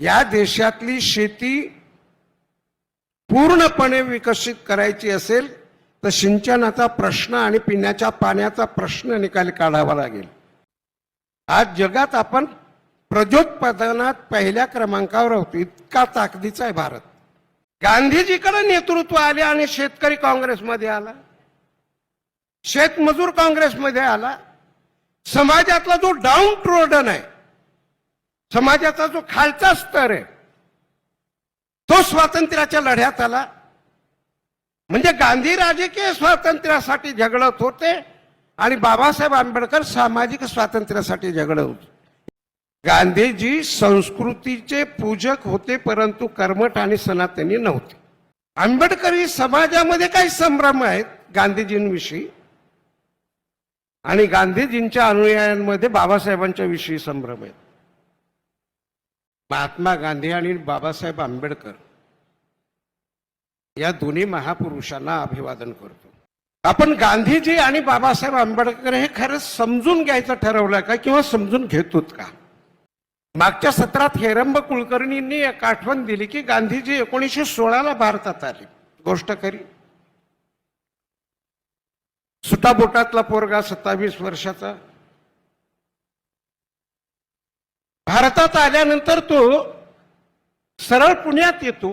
या देशातली शेती पूर्णपणे विकसित करायची असेल तर सिंचनाचा प्रश्न आणि पिण्याच्या पाण्याचा प्रश्न निकाली काढावा लागेल. आज जगात आपण प्रजोत्पादनात पहिल्या क्रमांकावर होतो इतका ताकदीचा आहे भारत. गांधीजीकडे नेतृत्व आले आणि शेतकरी काँग्रेसमध्ये आला. शेतमजूर काँग्रेसमध्ये आला. समाजातला जो डाऊन ट्रोडन आहे समाजाचा जो खालचा स्तर आहे तो स्वातंत्र्याच्या लढ्यात आला. म्हणजे गांधी राजकीय स्वातंत्र्यासाठी झगडत होते आणि बाबासाहेब आंबेडकर सामाजिक स्वातंत्र्यासाठी झगडत होते. गांधीजी संस्कृतीचे पूजक होते परंतु कर्मठ आणि सनातनी नव्हते. आंबेडकरी समाजामध्ये काही संभ्रम आहेत गांधीजींविषयी. आणि गांधीजींच्या अनुयायांमध्ये बाबासाहेबांच्या विषयी संभ्रम आहेत. महात्मा गांधी आणि बाबासाहेब आंबेडकर या दोन्ही महापुरुषांना अभिवादन करतो. आपण गांधीजी आणि बाबासाहेब आंबेडकर हे खरंच समजून घ्यायचं ठरवलं का किंवा समजून घेतोत का? मागच्या सत्रात हेरंब कुलकर्णींनी एक आठवण दिली की गांधीजी एकोणीसशे सोळाला भारतात आले. गोष्ट खरी. सुटाबोटातला पोरगा सत्तावीस वर्षाचा भारतात आल्यानंतर तो सरळ पुण्यात येतो.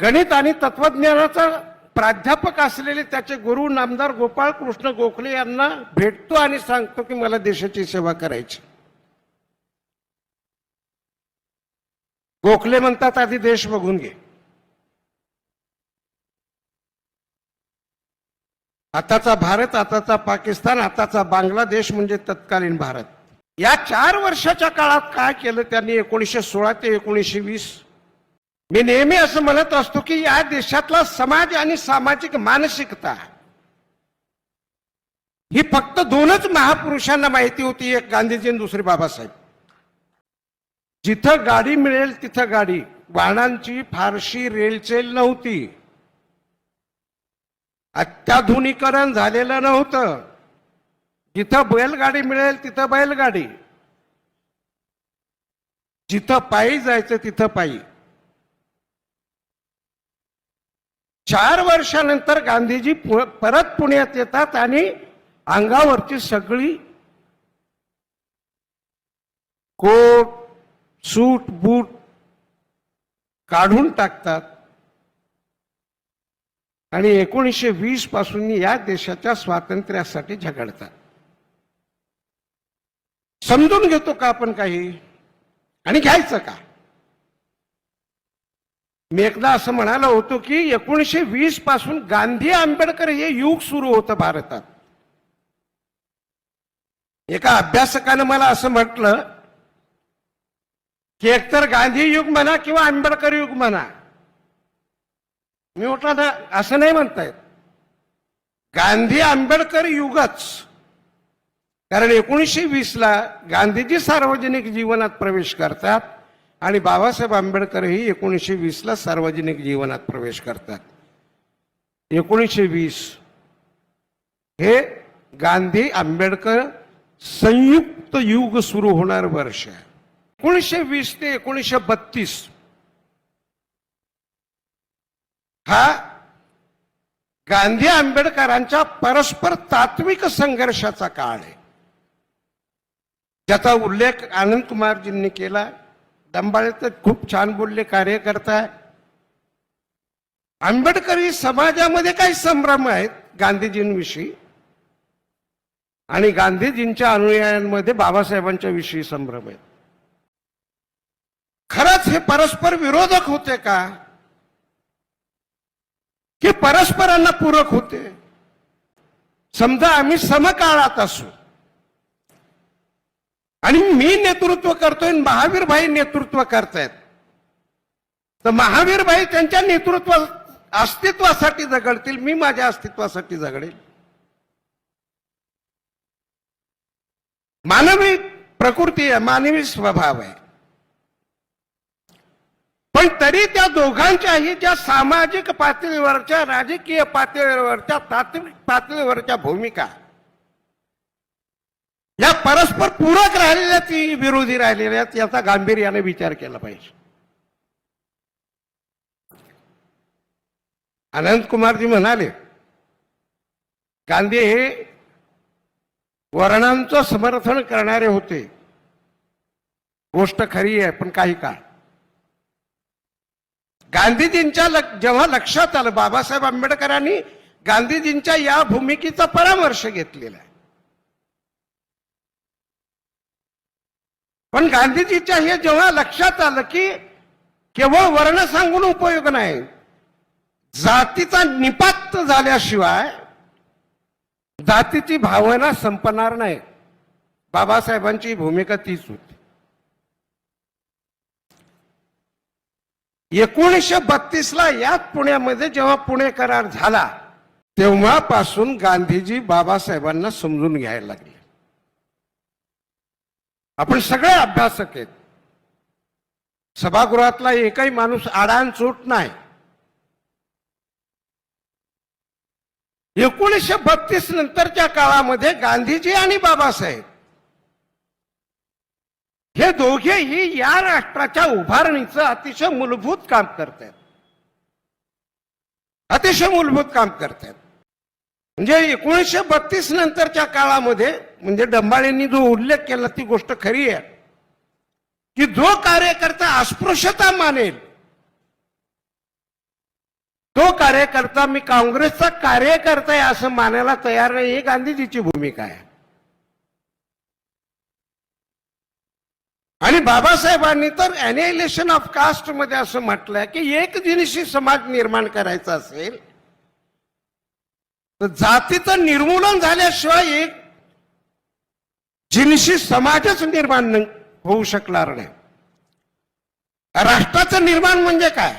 गणित आणि तत्वज्ञानाचा प्राध्यापक असलेले त्याचे गुरु नामदार गोपाळ कृष्ण गोखले यांना भेटतो आणि सांगतो की मला देशाची सेवा करायची. गोखले म्हणतात आधी देश बघून घे. आताचा भारत आताचा पाकिस्तान आताचा बांगलादेश म्हणजे तत्कालीन भारत. या चार वर्षाच्या काळात काय केलं त्यांनी? एकोणीसशे सोळा ते एकोणीसशे वीस? मी नेहमी असं म्हणत असतो की या देशातला समाज आणि सामाजिक मानसिकता ही फक्त दोनच महापुरुषांना माहिती होती एक गांधीजी आणि दुसरे बाबासाहेब. जिथं गाडी मिळेल तिथं गाडी. वाहनांची फारशी रेलचेल नव्हती. अत्याधुनिकरण झालेलं नव्हतं. जिथं बैलगाडी मिळेल तिथं बैलगाडी. जिथं पायी जायचं तिथं पायी. चार वर्षानंतर गांधीजी परत पुण्यात येतात आणि अंगावरची सगळी कोट सूट बूट काढून टाकतात. आणि एकोणीसशे वीसपासून या देशाच्या स्वातंत्र्यासाठी झगडतात. समजून घेतो का आपण काही? आणि घ्यायचं का? मी एकदा असं म्हणालो होतो की एकोणीसशे वीसपासून गांधी आंबेडकर हे युग सुरू होतं भारतात. एका अभ्यासकानं मला असं म्हटलं की एकतर गांधी युग म्हणा किंवा आंबेडकर युग म्हणा मी म्हटलं ना असं नाही म्हणतायत. गांधी आंबेडकर युगच. कारण एकोणीसशे वीसला गांधीजी सार्वजनिक जीवनात प्रवेश करतात आणि बाबासाहेब आंबेडकरही एकोणीसशे वीसला सार्वजनिक जीवनात प्रवेश करतात. एकोणीसशे वीस हे गांधी आंबेडकर संयुक्त युग सुरू होणार वर्ष आहे. एकोणीसशे वीस ते एकोणीसशे बत्तीस हा? गांधी आंबेडकरांच्या परस्पर तात्विक संघर्षाचा काळ आहे. ज्याचा उल्लेख आनंद कुमारजींनी केला. दंबाळे तर खूप छान बोलले कार्य करताय. आंबेडकरी समाजामध्ये काही संभ्रम आहेत गांधीजींविषयी. आणि गांधीजींच्या अनुयायांमध्ये बाबासाहेबांच्या विषयी संभ्रम आहेत. खरंच हे परस्पर विरोधक होते का? की परस्परांना पूरक होते. समजा आम्ही समकाळात असू. आणि मी नेतृत्व करतोय आणि महावीर भाई नेतृत्व करतायत. तर महावीर भाई त्यांच्या नेतृत्व अस्तित्वासाठी झगडतील मी माझ्या अस्तित्वासाठी झगडेल. मानवी प्रकृती आहे मानवी स्वभाव आहे. पण तरी त्या दोघांच्याही ज्या सामाजिक पातळीवरच्या राजकीय पातळीवरच्या तात्विक पातळीवरच्या भूमिका या परस्पर पूरक राहिलेल्या ती विरोधी राहिलेल्या याचा गांभीर्याने विचार केला पाहिजे. अनंत कुमारजी म्हणाले गांधी हे वर्णांचं समर्थन करणारे होते. गोष्ट खरी आहे पण काही काळ गांधीजींच्या लक- जेव्हा लक्षात आलं बाबासाहेब आंबेडकरांनी गांधीजींच्या या भूमिकेचा परामर्श घेतलेला आहे. पण गांधीजीच्या हे जेव्हा लक्षात आलं की केवळ वर्ण सांगून उपयोग नाही जातीचा निपात झाल्याशिवाय जातीची भावना संपणार नाही. बाबासाहेबांची भूमिका तीच होती. एकोणीसशे बत्तीसला याच पुण्यामध्ये जेव्हा पुणे करार झाला तेव्हापासून गांधीजी बाबासाहेबांना समजून घ्यायला लागले. आपण सगळे अभ्यासक आहेत. सभागृहातला एकही माणूस आडान चूट नाही. एकोणीसशे बत्तीस नंतरच्या काळामध्ये गांधीजी आणि बाबासाहेब हे दोघेही या राष्ट्राच्या उभारणीचं अतिशय मूलभूत काम करत आहेत अतिशय मूलभूत काम करतात. म्हणजे एकोणीसशे बत्तीस नंतरच्या काळामध्ये म्हणजे डंबाळेंनी जो उल्लेख केला ती गोष्ट खरी आहे. की जो कार्यकर्ता अस्पृश्यता मानेल तो कार्यकर्ता मी काँग्रेसचा कार्यकर्ता आहे असं मानायला तयार नाही ही गांधीजीची भूमिका आहे. आणि बाबासाहेबांनी तर अॅनिलेशन ऑफ कास्टमध्ये असं म्हटलंय की एक दिनशी समाज निर्माण करायचा असेल तर जातीचं निर्मूलन झाल्याशिवाय एक जिनशी समाजच निर्माण होऊ शकणार नाही. राष्ट्राचं निर्माण म्हणजे काय?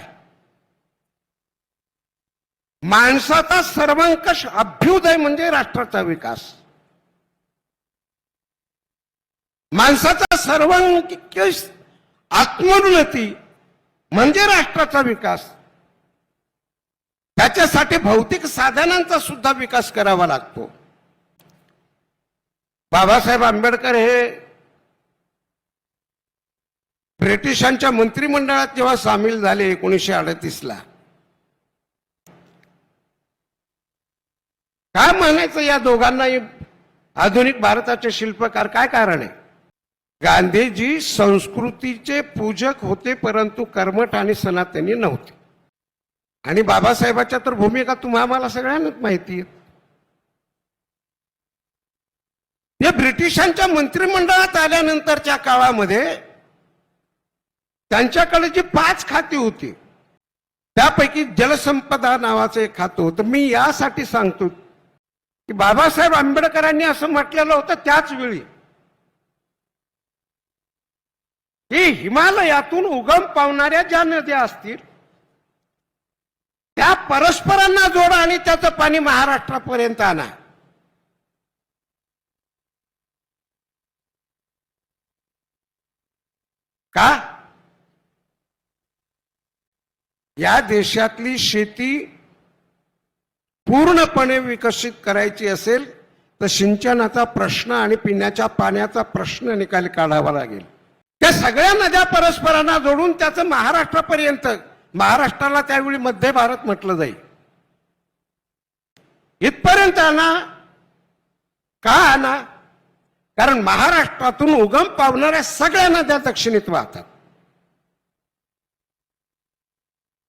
माणसाचा सर्वंकष अभ्युदय म्हणजे राष्ट्राचा विकास. माणसाचा सर्वंकष आत्मोन्नती म्हणजे राष्ट्राचा विकास. त्याच्यासाठी भौतिक साधनांचा सुद्धा विकास करावा लागतो. बाबासाहेब आंबेडकर हे ब्रिटिशांच्या मंत्रिमंडळात जेव्हा सामील झाले एकोणीसशे अडतीस ला काय म्हणायचं या दोघांनाही? आधुनिक भारताचे शिल्पकार काय कारण आहे? गांधीजी संस्कृतीचे पूजक होते परंतु कर्मठ आणि सनातनी नव्हते. आणि बाबासाहेबाच्या तर भूमिका तुम्हा आम्हाला सगळ्यांनाच माहिती या ब्रिटिशांच्या मंत्रिमंडळात आल्यानंतरच्या काळामध्ये त्यांच्याकडे जी पाच खाती होती त्यापैकी जलसंपदा नावाचं एक खातं होतं. मी यासाठी सांगतो की बाबासाहेब आंबेडकरांनी असं म्हटलेलं होतं त्याच वेळी. की हिमालयातून उगम पावणाऱ्या ज्या नद्या असतील त्या परस्परांना जोडा आणि त्याचं पाणी महाराष्ट्रापर्यंत आणा. का? या देशातली शेती पूर्णपणे विकसित करायची असेल तर सिंचनाचा प्रश्न आणि पिण्याच्या पाण्याचा प्रश्न निकाली काढावा लागेल. त्या सगळ्या नद्या परस्परांना जोडून त्याचं महाराष्ट्रापर्यंत महाराष्ट्राला त्यावेळी मध्य भारत म्हटलं जाईल. इथपर्यंत आणा का आणा? कारण महाराष्ट्रातून उगम पावणाऱ्या सगळ्या नद्या दक्षिणेत वाहतात.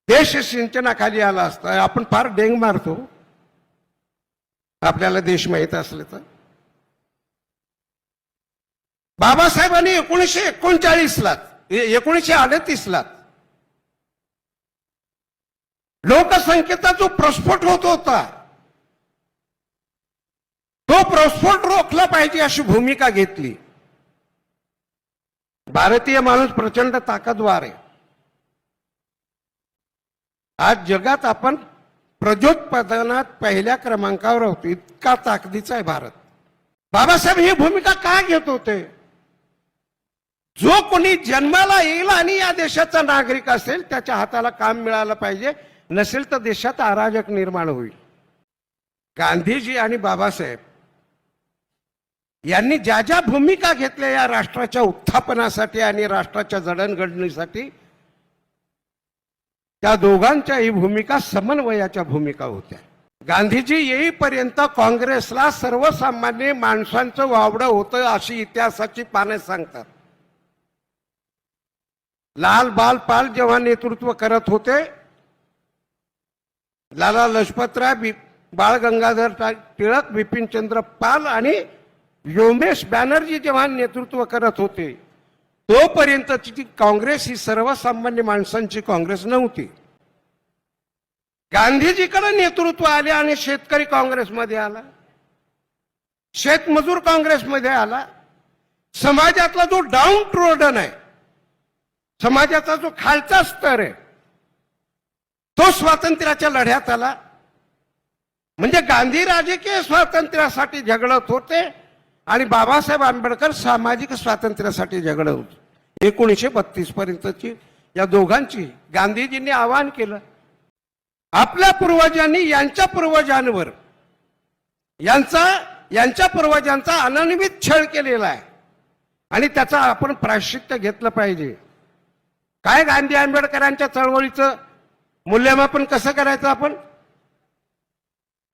देश सिंचनाखाली आला असता आपण फार डेंग मारतो. आपल्याला देश माहीत असले तर. बाबासाहेबांनी एकोणीसशे एकोणचाळीसला एकोणीसशे अडतीस ला लोकसंख्येचा जो प्रस्फोट होत होता तो प्रस्फोट रोखला पाहिजे अशी भूमिका घेतली. भारतीय माणूस प्रचंड ताकदवार आहे. आज जगात आपण प्रजोत्पादनात पहिल्या क्रमांकावर होतो इतका ताकदीचा आहे भारत. बाबासाहेब ही भूमिका का घेत होते? जो कोणी जन्माला येईल आणि या देशाचा नागरिक असेल त्याच्या हाताला काम मिळालं पाहिजे. नसेल तर देशात अराजक निर्माण होईल. गांधीजी आणि बाबासाहेब यांनी ज्या ज्या भूमिका घेतल्या या राष्ट्राच्या उत्थापनासाठी आणि राष्ट्राच्या जडणघडणीसाठी त्या दोघांच्याही भूमिका समन्वयाच्या भूमिका होत्या. गांधीजी येईपर्यंत काँग्रेसला सर्वसामान्य माणसांचं वावडं होतं अशी इतिहासाची पाने सांगतात. लाल बाल पाल जेव्हा नेतृत्व करत होते लाला लजपतराय बि बाळ गंगाधर टिळक बिपिनचंद्र पाल आणि योमेश बॅनर्जी जेव्हा नेतृत्व करत होते तोपर्यंतची ती काँग्रेस ही सर्वसामान्य माणसांची काँग्रेस नव्हती. गांधीजीकडे नेतृत्व आले आणि शेतकरी काँग्रेसमध्ये आला. शेतमजूर काँग्रेसमध्ये आला. समाजातला जो डाऊन ट्रोडन आहे समाजाचा जो खालचा स्तर आहे तो स्वातंत्र्याच्या लढ्यात आला. म्हणजे गांधी राजकीय स्वातंत्र्यासाठी झगडत होते आणि बाबासाहेब आंबेडकर सामाजिक स्वातंत्र्यासाठी झगडत होते. एकोणीसशे बत्तीस पर्यंतची या दोघांची गांधीजींनी आवाहन केलं. आपल्या पूर्वजांनी यांच्या पूर्वजांवर यांचा यांच्या पूर्वजांचा अनन्वित छळ केलेला आहे. आणि त्याचा आपण प्रायश्चित्य घेतलं पाहिजे. काय गांधी आंबेडकरांच्या चळवळीचं मूल्यमापन कसं करायचं आपण?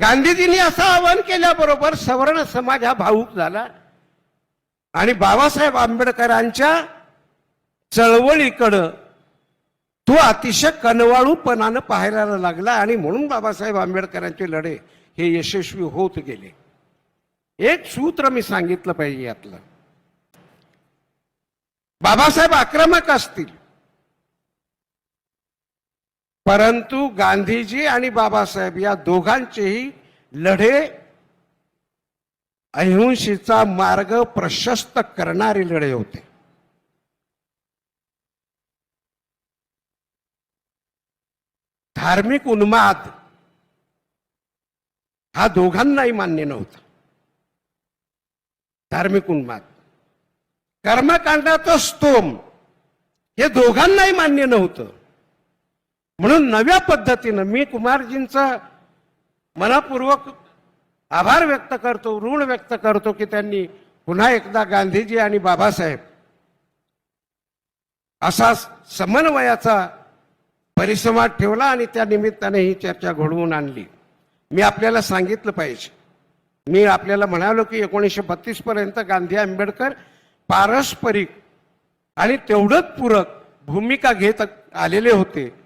गांधीजींनी असं आवाहन केल्याबरोबर सवर्ण समाज हा भाऊक झाला. आणि बाबासाहेब आंबेडकरांच्या चळवळीकडं तो अतिशय कनवाळूपणानं पाहायला लागला आणि म्हणून बाबासाहेब आंबेडकरांचे लढे हे यशस्वी होत गेले. एक सूत्र मी सांगितलं पाहिजे यातलं. बाबासाहेब आक्रमक असतील. परंतु गांधीजी आणि बाबासाहेब या दोघांचेही लढे अहिंसेचा मार्ग प्रशस्त करणारे लढे होते. धार्मिक उन्माद हा दोघांनाही मान्य नव्हता. धार्मिक उन्माद. कर्मकांडाचं स्तोम हे दोघांनाही मान्य नव्हतं. म्हणून नव्या पद्धतीनं मी कुमारजींचा मनापूर्वक आभार व्यक्त करतो ऋण व्यक्त करतो की त्यांनी पुन्हा एकदा गांधीजी आणि बाबासाहेब असा समन्वयाचा परिसंवाद ठेवला आणि त्या निमित्ताने ही चर्चा घडवून आणली. मी आपल्याला सांगितलं पाहिजे. मी आपल्याला म्हणालो की एकोणीसशे बत्तीस पर्यंत गांधी आंबेडकर पारस्परिक आणि तेवढंच पूरक भूमिका घेत आलेले होते.